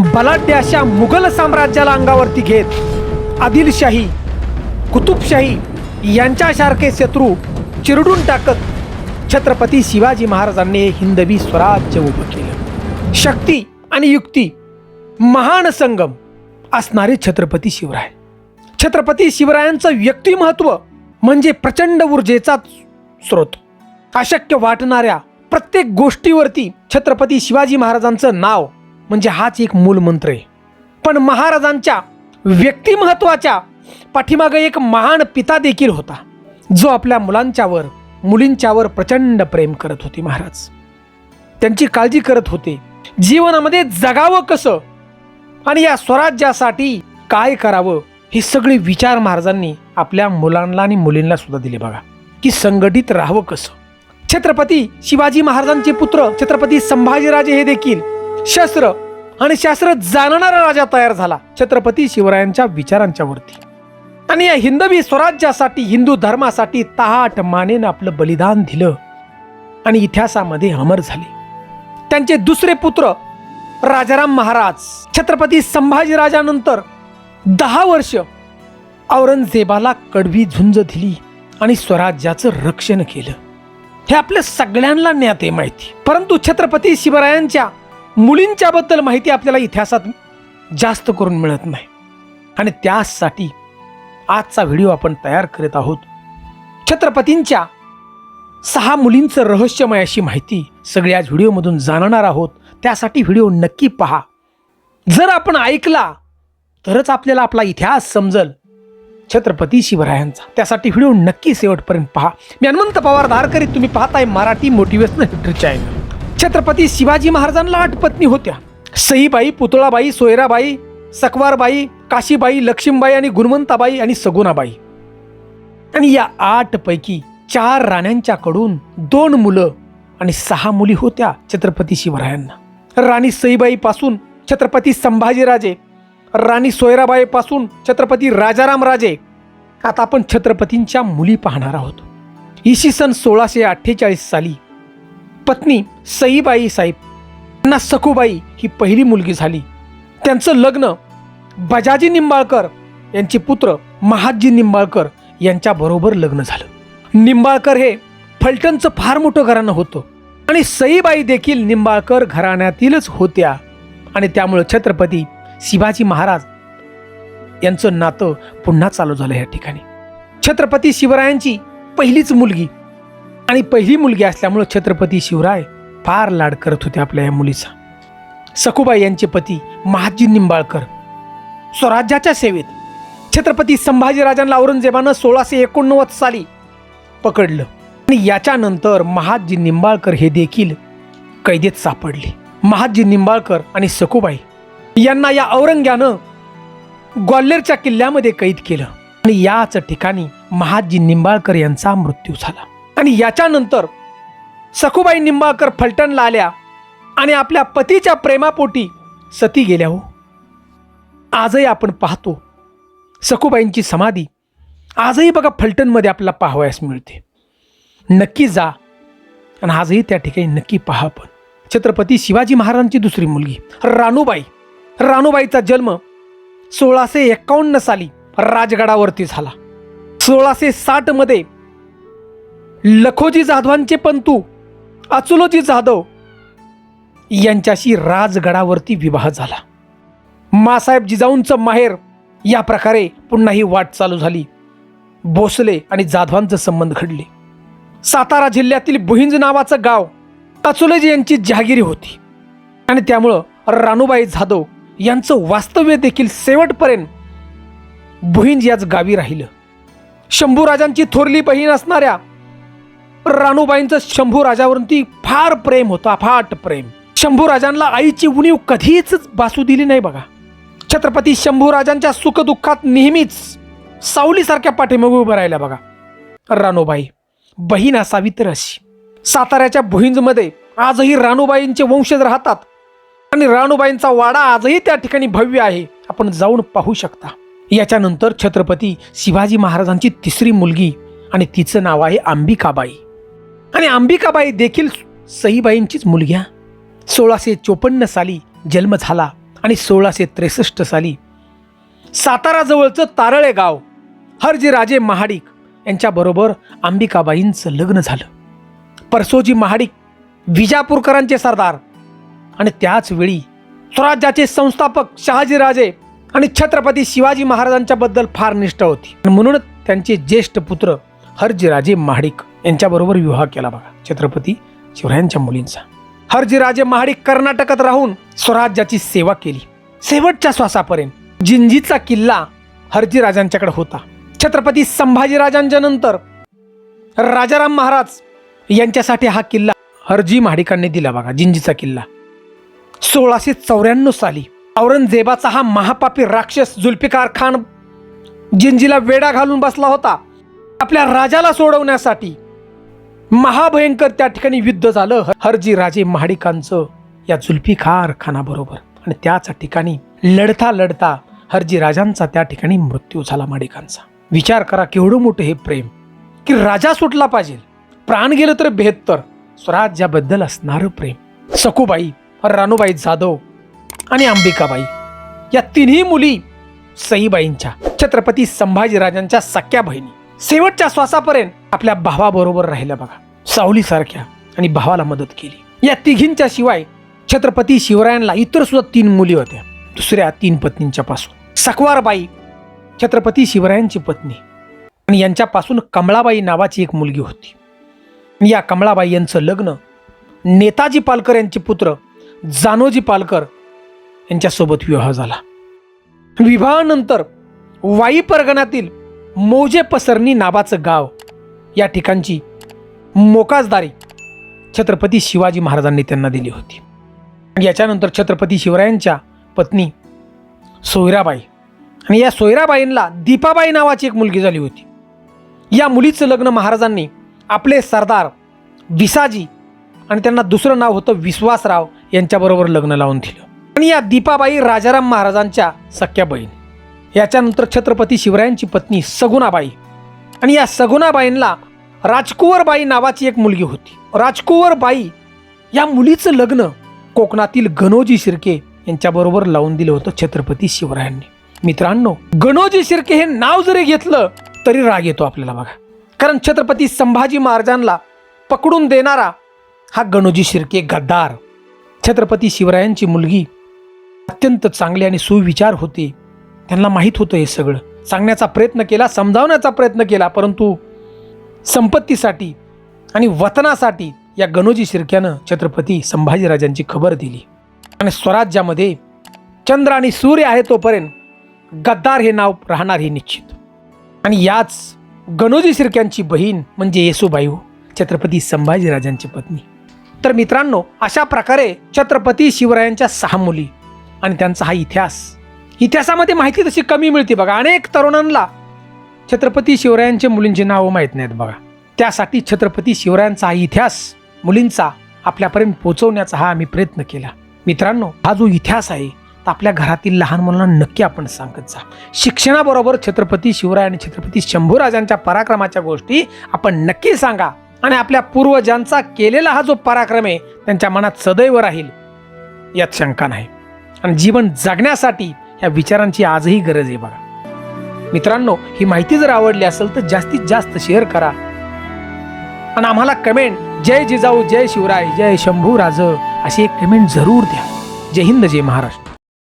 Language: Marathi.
बलाढ्य अशा मुघल साम्राज्याला अंगावरती घेत आदिलशाही कुतुबशाही यांच्यासारखे शत्रू चिरडून टाकत छत्रपती शिवाजी महाराजांनी हिंदवी स्वराज्य उभं केलं. शक्ती आणि युक्ती महान संगम असणारे छत्रपती शिवराय. छत्रपती शिवरायांचं व्यक्तिमहत्व म्हणजे प्रचंड ऊर्जेचा स्रोत. अशक्य वाटणाऱ्या प्रत्येक गोष्टीवरती छत्रपती शिवाजी महाराजांचं नाव म्हणजे हाच एक मूल मंत्र आहे. पण महाराजांच्या व्यक्तिमहत्वाच्या पाठीमागे एक महान पिता देखील होता जो आपल्या मुलांच्यावर मुलींच्यावर प्रचंड प्रेम करत होते महाराज. त्यांची काळजी करत होते जीवनामध्ये जगावं कसं आणि या स्वराज्यासाठी काय करावं हे सगळे विचार महाराजांनी आपल्या मुलांना आणि मुलींना सुद्धा दिले बघा की संघटित राहावं कसं. छत्रपती शिवाजी महाराजांचे पुत्र छत्रपती संभाजीराजे हे देखील शस्त्र आणि शास्त्र जाणणारा राजा तयार झाला. छत्रपती शिवरायांच्या विचारांच्या वरती. आणि या हिंदवी स्वराज्यासाठी हिंदू धर्मासाठी तहाट मानेनं आपलं बलिदान दिलं. आणि इतिहासामध्ये अमर झाले. त्यांचे दुसरे पुत्र राजाराम महाराज छत्रपती संभाजीराजानंतर दहा वर्ष औरंगजेबाला कडवी झुंज दिली आणि स्वराज्याचं रक्षण केलं. हे आपल्या सगळ्यांना ज्ञात आहे माहिती. परंतु छत्रपती शिवरायांच्या मुलींच्याबद्दल माहिती आपल्याला इतिहासात जास्त करून मिळत नाही. आणि त्यासाठी आजचा व्हिडिओ आपण तयार करत आहोत. छत्रपतींच्या सहा मुलींचं रहस्यमय अशी माहिती सगळी आज व्हिडिओमधून जाणणार आहोत. त्यासाठी व्हिडिओ नक्की पहा. जर आपण ऐकला तरच आपल्याला आपला इतिहास समजल. छत्रपती शिवरायांचा. त्यासाठी व्हिडिओ नक्की शेवटपर्यंत पहा. मी हनुमंत पवार धारकरी तुम्ही पाहताय Marathi motivational history channel. Chhatrapati Shivaji महाराजांना आठ पत्नी होत्या. सईबाई पुतळाबाई सोयराबाई सकवारबाई काशीबाई लक्ष्मीबाई आणि गुणवंताबाई आणि सगुणाबाई. आणि या आठ पैकी चार राण्यांच्याकडून दोन मुलं आणि सहा मुली होत्या छत्रपती शिवरायांना. राणी सईबाईपासून छत्रपती संभाजीराजे राणी सोयराबाईपासून छत्रपती राजाराम राजे आता आपण छत्रपतींच्या मुली पाहणार आहोत. इसवी सन सोळाशे अठ्ठेचाळीस साली पत्नी सईबाई साहेब त्यांना सखूबाई ही पहिली मुलगी झाली. त्यांचं लग्न बजाजी निंबाळकर यांचे पुत्र महाजी निंबाळकर यांच्याबरोबर लग्न झालं. निंबाळकर हे फलटणचं फार मोठं घराणं होतं आणि सईबाई देखील निंबाळकर घराण्यातीलच होत्या आणि त्यामुळं छत्रपती शिवाजी महाराज यांचं नातं पुन्हा चालू झालं या ठिकाणी. छत्रपती शिवरायांची पहिलीच मुलगी आणि पहिली मुलगी असल्यामुळं छत्रपती शिवराय फार लाड करत होते आपल्या या मुलीचा. सखुबाई यांचे पती महाजी निंबाळकर. स्वराज्याच्या सेवेत छत्रपती संभाजीराजांना औरंगजेबानं सोळाशे एकोणनव्वद साली पकडलं आणि याच्यानंतर महाजी निंबाळकर हे देखील कैदेत सापडले. महाजी निंबाळकर आणि सखुबाई यांना या औरंग्यानं ग्वाल्हेरच्या किल्ल्यामध्ये कैद केलं आणि याच ठिकाणी महाजी निंबाळकर यांचा मृत्यू झाला. आणि याच्यानंतर सखुबाई निंबाळकर फलटणला आल्या आणि आपल्या पतीच्या प्रेमापोटी सती गेल्या हो. आजही आपण पाहतो सखुबाईंची समाधी. आजही बघा फलटणमध्ये आपल्याला पाहावयास मिळते. नक्की जा आणि आजही त्या ठिकाणी नक्की पहा पण छत्रपती शिवाजी महाराजांची दुसरी मुलगी रानूबाई रानूबाईचा जन्म सोळाशे एकावन्न साली राजगडावरती झाला. सोळाशे साठमध्ये लखोजी जाधवांचे पंतू अचुलोजी जाधव यांच्याशी राजगडावरती विवाह झाला. मासाहेब जिजाऊंचं माहेर या प्रकारे पुन्हा ही वाट चालू झाली. भोसले आणि जाधवांचं संबंध घडले. सातारा जिल्ह्यातील बुहिंज नावाचं गाव अचुलेजी यांची जहागिरी होती. आणि त्यामुळं रानूबाई जाधव यांचं वास्तव्य देखील शेवटपर्यंत भुईंज याच गावी राहिलं. शंभूराजांची थोरली बहीण असणाऱ्या राणूबाईंचं शंभू राजावरून ती फार प्रेम होतं अफाट प्रेम. शंभू राजांना आईची उणीव कधीच बासू दिली नाही बघा. छत्रपती शंभूराजांच्या सुखदुःखात नेहमीच सावलीसारख्या पाठीमागे उभं राहिल्या बघा. राणूबाई बहीण असावी तर अशी. साताऱ्याच्या भुईंजमध्ये आजही रानूबाईंचे वंशज राहतात आणि राणूबाईंचा वाडा आजही त्या ठिकाणी भव्य आहे. आपण जाऊन पाहू शकता. याच्यानंतर छत्रपती शिवाजी महाराजांची तिसरी मुलगी आणि तिचं नाव आहे अंबिकाबाई आणि अंबिकाबाई देखील सईबाईंचीच मुलग्या सोळाशे चोपन्न साली जन्म झाला आणि सोळाशे त्रेसष्ट साली साताराजवळचं तारळे गाव हरजीराजे महाडिक यांच्याबरोबर अंबिकाबाईंचं लग्न झालं. परसोजी महाडिक विजापूरकरांचे सरदार आणि त्याचवेळी स्वराज्याचे संस्थापक शहाजीराजे आणि छत्रपती शिवाजी महाराजांच्याबद्दल फार निष्ठा होती. म्हणूनच त्यांचे ज्येष्ठ पुत्र हरजीराजे महाडिक यांच्याबरोबर विवाह केला बघा. छत्रपती शिवरायांच्या मुलींचा. हरजीराजे महाडिक कर्नाटकात राहून स्वराज्याची सेवा केली. शेवटच्या श्वासापर्यंत जिंजीचा किल्ला हरजीराजांच्याकडे होता. छत्रपती संभाजीराजांच्या नंतर राजाराम महाराज यांच्यासाठी हा किल्ला हरजी महाडिकांनी दिला बघा जिंजीचा किल्ला. सोळाशे चौऱ्याण्णव साली औरंगजेबाचा हा महापापी राक्षस जुल्फिकार खान जिंजीला वेडा घालून बसला होता. आपल्या राजाला सोडवण्यासाठी महाभयंकर त्या ठिकाणी युद्ध झालं. हरजी राजे महाडिकांचं या जुल्फिकार खानाबरोबर आणि त्याच ठिकाणी लढता लढता हरजी राजांचा त्या ठिकाणी मृत्यू झाला माडिकांचा विचार करा केवढं मोठं हे प्रेम की राजा सुटला पाहिजे. प्राण गेलं तर बेहत्तर. स्वराज्याबद्दल असणारं प्रेम. सखूबाई रानूबाई जाधव आणि अंबिकाबाई या तिन्ही मुली सईबाईंच्या छत्रपती संभाजीराजांच्या सख्या बहिणी. शेवटच्या श्वासापर्यंत आपल्या भावाबरोबर राहिल्या बघा. सावलीसारख्या आणि भावाला मदत केली. या तिघींच्या शिवाय छत्रपती शिवरायांना इतर सुद्धा तीन मुली होत्या. दुसऱ्या तीन पत्नींच्या पासून. सकवारबाई छत्रपती शिवरायांची पत्नी आणि यांच्यापासून कमळाबाई नावाची एक मुलगी होती. या कमळाबाई यांचं लग्न नेताजी पालकर यांचे पुत्र जानोजी पालकर यांच्यासोबत विवाह झाला. विवाहानंतर वाई परगणातील मौजे पसरणी नावाचं गाव. या ठिकाणची मोकाजदारी छत्रपती शिवाजी महाराजांनी त्यांना दिली होती. आणि याच्यानंतर छत्रपती शिवरायांच्या पत्नी सोयराबाई आणि या सोयराबाईंना दीपाबाई नावाची एक मुलगी झाली होती. या मुलीचं लग्न महाराजांनी आपले सरदार विसाजी आणि त्यांना दुसरं नाव होतं विश्वासराव यांच्याबरोबर लग्न लावून दिलं. आणि या दीपाबाई राजाराम महाराजांच्या सख्या बहीण. याच्यानंतर छत्रपती शिवरायांची पत्नी सगुणाबाई. आणि या सगुणाबाईंना राजकुवरबाई नावाची एक मुलगी होती. राजकुवरबाई या मुलीचं लग्न कोकणातील गणोजी शिर्के यांच्याबरोबर लावून दिलं होतं छत्रपती शिवरायांनी. मित्रांनो गणोजी शिर्के हे नाव जरी घेतलं तरी राग येतो आपल्याला बघा. कारण छत्रपती संभाजी महाराजांना पकडून देणारा हा गणोजी शिर्के गद्दार. छत्रपती शिवरायांची मुलगी अत्यंत चांगली आणि सुविचार होते. त्यांना माहीत होतं हे सगळं. सांगण्याचा प्रयत्न केला समजावण्याचा प्रयत्न केला परंतु संपत्तीसाठी आणि वतनासाठी या गणोजी शिर्क्यानं छत्रपती संभाजीराजांची खबर दिली. आणि स्वराज्यामध्ये चंद्र आणि सूर्य आहे तोपर्यंत गद्दार हे नाव राहणार हे निश्चित. आणि याच गणोजी शिर्क्यांची बहीण म्हणजे येसूबाई हो छत्रपती संभाजीराजांची पत्नी. तर मित्रांनो अशा प्रकारे छत्रपती शिवरायांच्या सहा मुली आणि त्यांचा हा इतिहास इतिहासामध्ये माहिती तशी कमी मिळते बघा. अनेक तरुणांना छत्रपती शिवरायांच्या मुलींची नावं माहीत नाहीत बघा. त्यासाठी छत्रपती शिवरायांचा हा इतिहास मुलींचा आपल्यापर्यंत पोहोचवण्याचा हा आम्ही प्रयत्न केला. मित्रांनो हा जो इतिहास आहे तर आपल्या घरातील लहान मुलांना नक्की आपण सांगत जा. शिक्षणाबरोबर छत्रपती शिवराय आणि छत्रपती शंभूराजांच्या पराक्रमाच्या गोष्टी आपण नक्की सांगा. आणि आपल्या पूर्वजांचा केलेला हा जो पराक्रम आहे त्यांच्या मनात सदैव राहील यात शंका नाही. आणि जीवन जगण्यासाठी या विचारांची आजही गरज आहे बघा. मित्रांनो ही माहिती जर आवडली असेल तर जास्तीत जास्त शेअर करा. आणि आम्हाला कमेंट जय जिजाऊ जय शिवराय जय शंभू राज अशी एक कमेंट जरूर द्या. जय हिंद जय महाराष्ट्र.